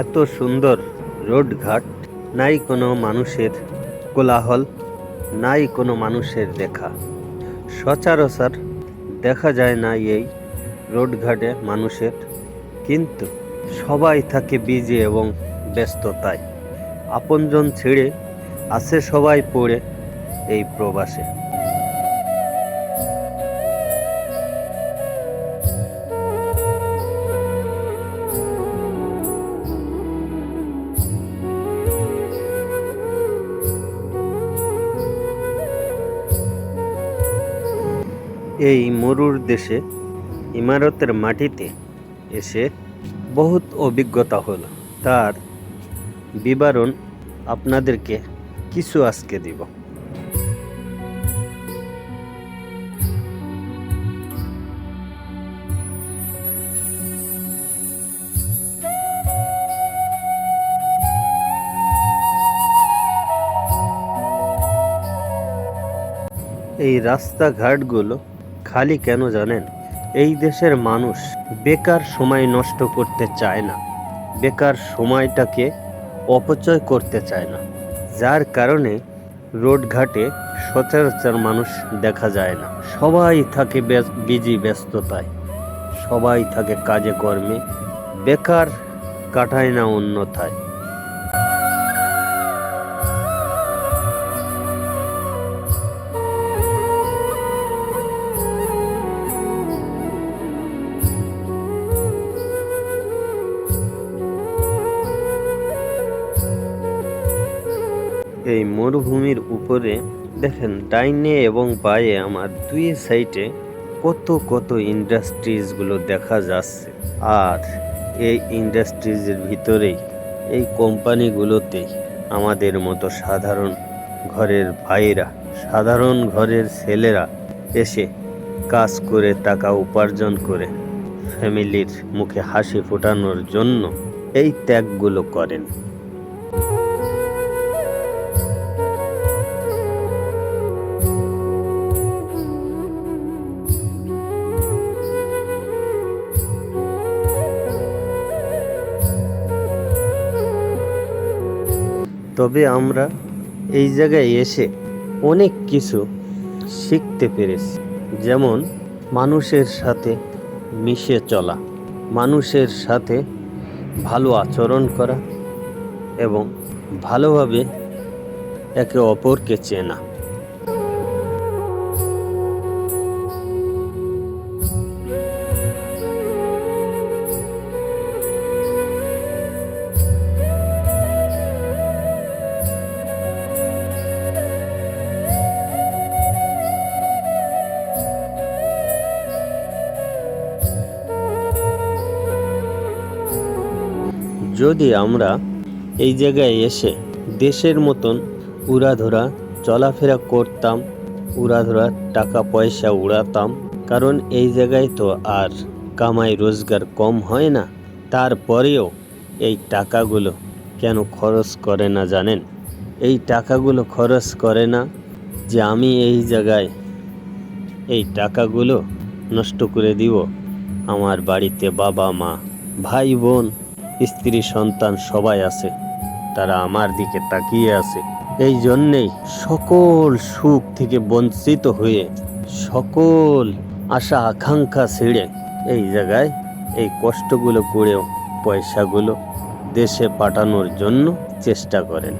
এত সুন্দর রোডঘাট নাই কোনো মানুষের কোলাহল, নাই কোনো মানুষের দেখা। সচরাচর দেখা যায় না এই রোডঘাটে মানুষের, কিন্তু সবাই থাকে বিজি এবং ব্যস্ততায়। আপনজন ছেড়ে আসে সবাই পড়ে এই প্রবাসে। এই মরুর দেশে, ইমারতের মাটিতে এসে বহুত অভিজ্ঞতা হলো। তার বিবরণ আপনাদেরকে কিছু আজকে দিব। এই রাস্তাঘাটগুলো খালি কেন জানেন? এই দেশের মানুষ বেকার সময় নষ্ট করতে চায় না। বেকার সময়টাকে অপচয় করতে চায় না। যার কারণে রোডঘাটে সচরাচর মানুষ দেখা যায় না। সবাই থাকে বিজি, ব্যস্ততায়। সবাই থাকে কাজে কর্মে। বেকার কাটায় না অন্যথায়। এই মরুভূমির উপরে দেখেন ডাইনে এবং বায়ে আমার দুই সাইডে কত কত ইন্ডাস্ট্রিজগুলো দেখা যাচ্ছে। আর এই ইন্ডাস্ট্রিজের ভিতরেই এই কোম্পানিগুলোতেই আমাদের মতো সাধারণ ঘরের ভাইরা সাধারণ ঘরের ছেলেরা এসে কাজ করে, টাকা উপার্জন করে ফ্যামিলির মুখে হাসি ফোটানোর জন্য এই ত্যাগগুলো করেন। তবে আমরা এই জায়গায় এসে অনেক কিছু শিখতে পেরেছি। যেমন মানুষের সাথে মিশে চলা, মানুষের সাথে ভালো আচরণ করা এবং ভালোভাবে একে অপরকে চেনা। যদি আমরা এই জায়গায় এসে দেশের মতন উড়াধরা চলাফেরা করতাম, উড়াধরা টাকা পয়সা উড়াতাম, কারণ এই জায়গায় তো আর কামাই রোজগার কম হয় না, তারপরেও এই টাকাগুলো কেন খরচ করে না জানেন? এই টাকাগুলো খরচ করে না যে আমি এই জায়গায় এই টাকাগুলো নষ্ট করে দিব আমার বাড়িতে বাবা মা ভাই বোন স্ত্রী সন্তান সবাই আছে, তারা আমার দিকে তাকিয়ে আছে। এই জন্যেই সকল সুখ থেকে বঞ্চিত হয়ে সকল আশা আকাঙ্ক্ষা ছেড়ে এই জায়গায় এই কষ্টগুলো করেও পয়সাগুলো দেশে পাঠানোর জন্য চেষ্টা করেন।